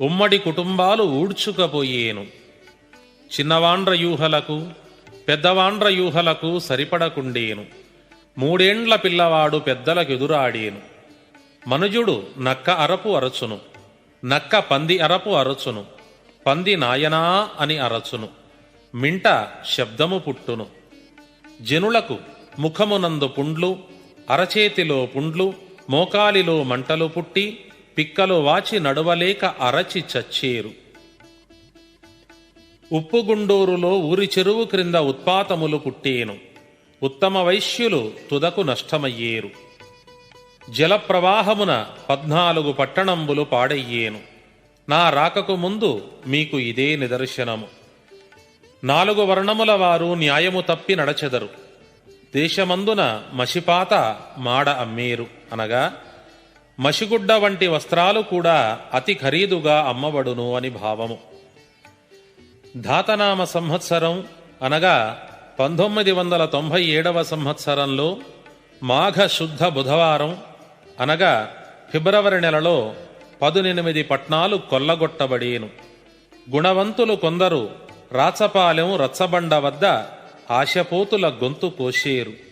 ఉమ్మడి కుటుంబాలు ఊడ్చుకపోయేను. చిన్నవాండ్ర యూహలకు పెద్దవాండ్ర యూహలకు సరిపడకుండేను. మూడేండ్ల పిల్లవాడు పెద్దలకెదురాడేను. మనుజుడు నక్క అరపు అరచును నక్క పంది అరపు అరచును పంది నాయనా అని అరచును మింట శబ్దము పుట్టును. జనులకు ముఖమునందు పుండ్లు అరచేతిలో పుండ్లు మోకాలిలో మంటలు పుట్టి పిక్కలు వాచి నడవలేక అరచి చచ్చేరు. ఉప్పుగుండూరులో ఊరి చెరువు క్రింద ఉత్పాతములు పుట్టేను ఉత్తమ వైశ్యులు తుదకు నష్టమయ్యేరు. జలప్రవాహమున పద్నాలుగు పట్టణంబులు పాడయ్యేను. నా రాకకు ముందు మీకు ఇదే నిదర్శనము. నాలుగు వర్ణముల వారు న్యాయము తప్పి నడచెదరు. దేశమందున మసిపాత మాడ అమ్మేరు అనగా మసిగుడ్డ వంటి వస్త్రాలు కూడా అతి ఖరీదుగా అమ్మబడును అని భావము. ధాతనామ సంవత్సరం అనగా పంతొమ్మిది వందల తొంభై ఏడవ సంవత్సరంలో మాఘ శుద్ధ బుధవారం అనగా ఫిబ్రవరి నెలలో పదునెనిమిది పట్నాలు కొల్లగొట్టబడేను. గుణవంతులు కొందరు రాచపాలెం రచ్చబండ వద్ద ఆశపోతుల గొంతు కోసేరు.